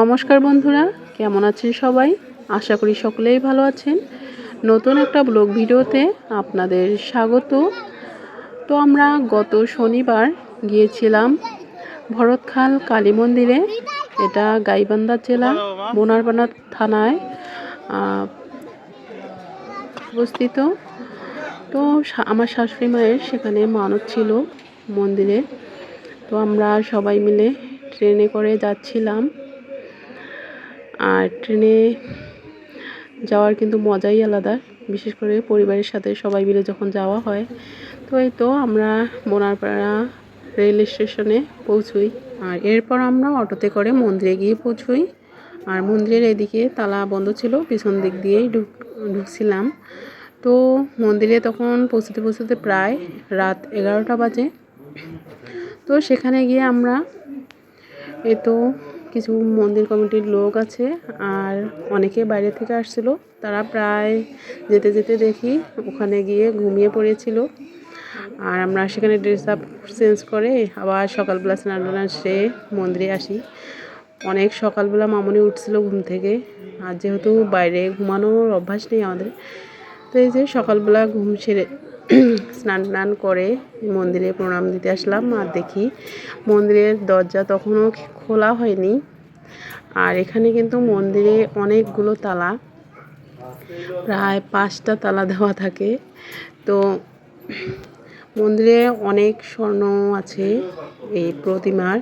নমস্কার বন্ধুরা, কেমন আছেন সবাই? আশা করি সকলেই ভালো আছেন। নতুন একটা ব্লগ ভিডিওতে আপনাদের স্বাগত। তো আমরা গত শনিবার গিয়েছিলাম ভরতখাল কালী মন্দিরে, এটা গাইবান্ধা জেলা বোনারবানা থানায় অবস্থিত। তো আমার শাশুড়ি মায়ের সেখানে মানত ছিল মন্দিরে। তো আমরা সবাই মিলে ট্রেনে করে যাচ্ছিলাম। আর ট্রেনে যাওয়ার কিন্তু মজাই আলাদা, বিশেষ করে পরিবারের সাথে সবাই মিলে যখন যাওয়া হয়। তো এই তো আমরা বোনারপাড়া রেল স্টেশনে পৌঁছই। আর এরপর আমরা অটোতে করে মন্দিরে গিয়ে পৌঁছই। আর মন্দিরের এদিকে তালা বন্ধ ছিল, পিছন দিক দিয়েই ঢুক, ঢুকছিলাম। তো মন্দিরে তখন পৌঁছতে পৌঁছতে প্রায় রাত এগারোটা বাজে। তো সেখানে গিয়ে আমরা এ তো কিছু মন্দির কমিটির লোক আছে আর অনেকে বাইরে থেকে আসছিল। তারা প্রায় যেতে যেতে দেখি ওখানে গিয়ে ঘুমিয়ে পড়েছিল। আর আমরা সেখানে ড্রেস আপ চেঞ্জ করে আবার সকালবেলা স্নান টান সেরে মন্দিরে আসি। অনেক সকালবেলা মামনি উঠছিল ঘুম থেকে। আর যেহেতু বাইরে ঘুমানোর অভ্যাস নেই আমাদের, তো এই যে সকালবেলা ঘুম সেরে স্নান টান করে মন্দিরে প্রণাম দিতে আসলাম। আর দেখি মন্দিরের দরজা তখনও খোলা হয়নি। আর এখানে কিন্তু মন্দিরে অনেকগুলো তালা, প্রায় পাঁচটা তালা দেওয়া থাকে। তো মন্দিরে অনেক স্বর্ণ আছে এই প্রতিমার।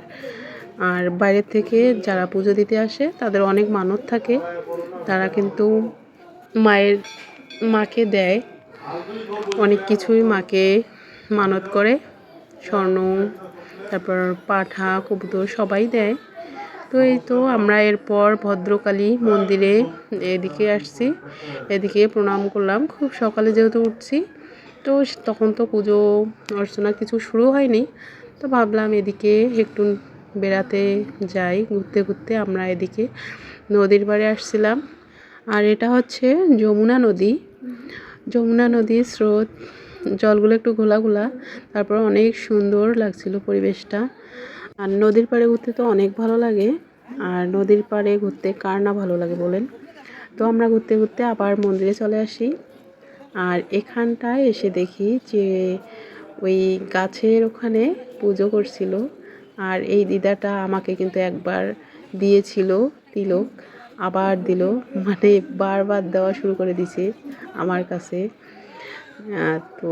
আর বাইরের থেকে যারা পুজো দিতে আসে, তাদের অনেক মানত থাকে। তারা কিন্তু মায়ের, মাকে দেয়। অনেক কিছুই মাকে মানত করে। স্বর্ণ, তারপর পাঠা, কবুতর সবাই দেয়। তো এই তো আমরা এরপর ভদ্রকালী মন্দিরে এদিকে আসছি। এদিকে প্রণাম করলাম। খুব সকালে যেহেতু উঠছি, তো তখন তো পুজো, অর্চনা কিছু শুরু হয়নি। তো ভাবলাম এদিকে একটু বেড়াতে যাই। ঘুরতে ঘুরতে আমরা এদিকে নদীর পাড়ে আসছিলাম। আর এটা হচ্ছে যমুনা নদী। যমুনা নদীর স্রোত। জলগুলো একটু ঘোলা ঘোলা, তারপর অনেক সুন্দর লাগছিল পরিবেশটা। আর নদীর পাড়ে ঘুরতে তো অনেক ভালো লাগে। আর নদীর পাড়ে ঘুরতে কার না ভালো লাগে বলেন? তো আমরা ঘুরতে ঘুরতে আবার মন্দিরে চলে আসি। আর এখানটায় এসে দেখি যে ওই গাছের ওখানে পুজো করছিল। আর এই দিদাটা আমাকে কিন্তু একবার দিয়েছিল তিলক, আবার দিল। মানে বারবার দেওয়া শুরু করে দিছে আমার কাছে। তো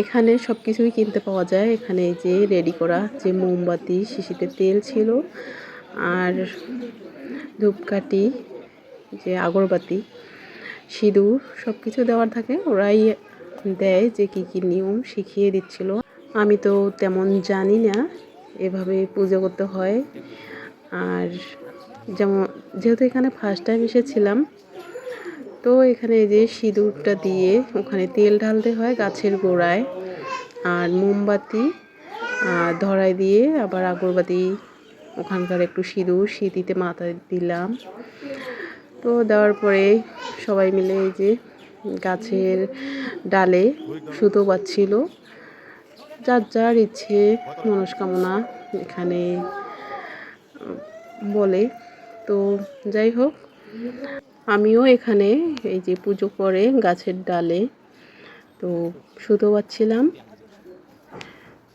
এখানে সব কিছুই কিনতে পাওয়া যায়। এখানে যে রেডি করা যে মোমবাতি শিশিতে তেল ছিল আর ধূপকাঠি যে আগরবাতি, সিঁদুর সব কিছু দেওয়ার থাকে। ওরাই দেয় যে কী কী নিয়ম শিখিয়ে দিচ্ছিল। আমি তো তেমন জানি না, এভাবে পুজো করতে হয়। আর যেমন, যেহেতু এখানে ফার্স্ট টাইম এসেছিলাম তো এখানে যে সিঁদুরটা দিয়ে ওখানে তেল ঢালতে হয় গাছের গোড়ায় আর মোমবাতি ধরায় দিয়ে আবার আগরবাতি, ওখানকার একটু সিঁদুর, সিঁথিতে মাথায় দিলাম। তো দেওয়ার পরে সবাই মিলে এই যে গাছের ডালে সুতো বাচ্ছিল যার যার ইচ্ছে, মনস্কামনা এখানে বলে। তো যাই হোক আমিও এখানে এই যে পুজো করে গাছের ডালে, তো সুতো পাচ্ছিলাম,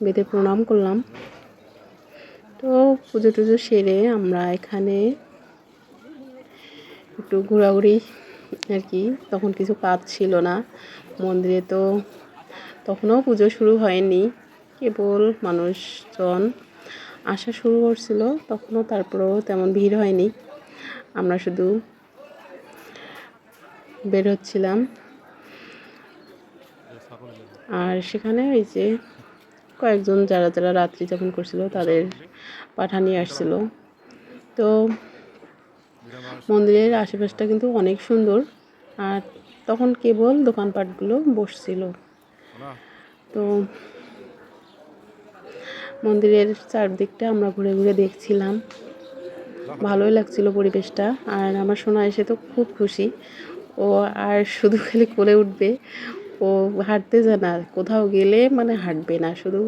বেঁধে প্রণাম করলাম। তো পুজো টুজো সেরে আমরা এখানে একটু ঘোরাঘুরি আর কি, তখন কিছু কাজ ছিল না, মন্দিরে তো তখনও পুজো শুরু হয়নি, কেবল মানুষজন আসা শুরু করছিল, তখনও তারপরেও তেমন ভিড় হয়নি। আমরা শুধু বের হচ্ছিলাম। আর সেখানে ওই যে কয়েকজন যারা যারা রাত্রি যাপন করছিল, তাদের পাঠা নিয়ে আসছিল। তো মন্দিরের আশেপাশটা কিন্তু অনেক সুন্দর। আর তখন কেবল দোকানপাটগুলো বসছিল। তো মন্দিরের চারদিকটা আমরা ঘুরে ঘুরে দেখছিলাম। ভালোই লাগছিল পরিবেশটা। আর আমার সোনা এসে তো খুব খুশি। ও আর শুধু খালি কোলে উঠবে। ও হাঁটতে যায় না, কোথাও গেলে মানে হাঁটবে না, শুধু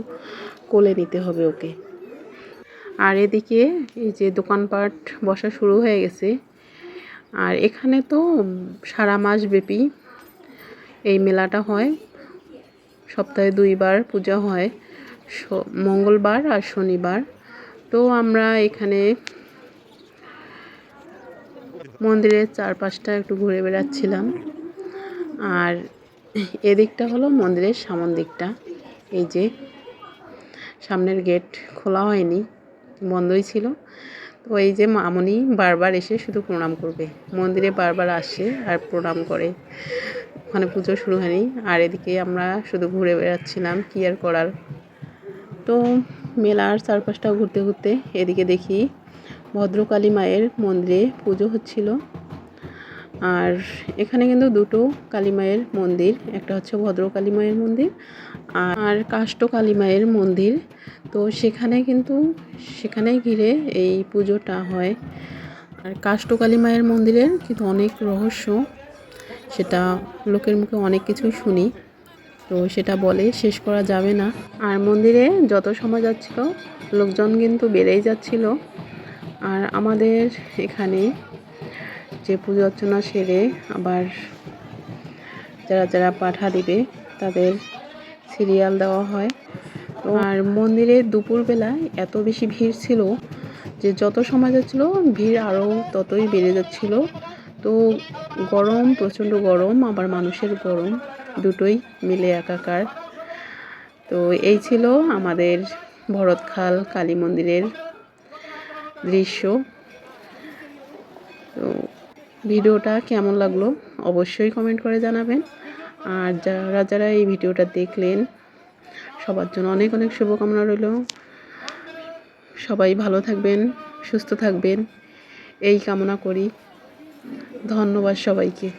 কোলে নিতে হবে ওকে। আর এদিকে এই যে দোকানপাট বসা শুরু হয়ে গেছে। আর এখানে তো সারা মাস ব্যাপী এই মেলাটা হয়। সপ্তাহে দুইবার পূজা হয়। মঙ্গলবার আর শনিবার। তো আমরা এখানে মন্দিরের চারপাশটা একটু ঘুরে বেড়াচ্ছিলাম। আর এদিকটা হলো মন্দিরের সামন দিকটা। এই যে সামনের গেট খোলা হয়নি, বন্ধই ছিল। তো এই যে মামনি বারবার এসে শুধু প্রণাম করবে। মন্দিরে বারবার আসে আর প্রণাম করে। ওখানে পুজো শুরু হয়নি, আর এদিকে আমরা শুধু ঘুরে বেড়াচ্ছিলাম কী আর করার। তো মেলার চারপাশটা ঘুরতে ঘুরতে এদিকে দেখি ভদ্রকালী মায়ের মন্দিরে পুজো হচ্ছিল। আর এখানে কিন্তু দুটো কালী মায়ের মন্দির, একটা হচ্ছে ভদ্রকালী মায়ের মন্দির আর কাষ্ট কালী মায়ের মন্দির। তো সেখানে কিন্তু সেখানে ঘিরে এই পুজোটা হয়। আর কাষ্টকালী মায়ের মন্দিরের কিন্তু অনেক রহস্য, সেটা লোকের মুখে অনেক কিছুই শুনি। তো সেটা বলে শেষ করা যাবে না। আর মন্দিরে যত সময় যাচ্ছিল, লোকজন কিন্তু বেড়েই যাচ্ছিল। আর আমাদের এখানে যে পুজো অর্চনা সেরে আবার যারা যারা পাঠা দিবে, তাদের সিরিয়াল দেওয়া হয়। তো আর মন্দিরে দুপুরবেলায় এত বেশি ভিড় ছিল যে যত সময় যাচ্ছিল, ভিড় আরও ততই বেড়ে যাচ্ছিল। তো গরম, প্রচণ্ড গরম, আবার মানুষের গরম, দুটোই মিলে একাকার। তো এই ছিল আমাদের ভরতখাল কালী মন্দিরের দৃশ্য। তো ভিডিওটা কেমন লাগল অবশ্যই কমেন্ট করে জানাবেন। আর যারা যারা এই ভিডিওটা দেখলেন, সবার জন্য অনেক অনেক শুভকামনা রইল। সবাই ভালো থাকবেন, সুস্থ থাকবেন। এই কামনা করি। ধন্যবাদ সবাইকে।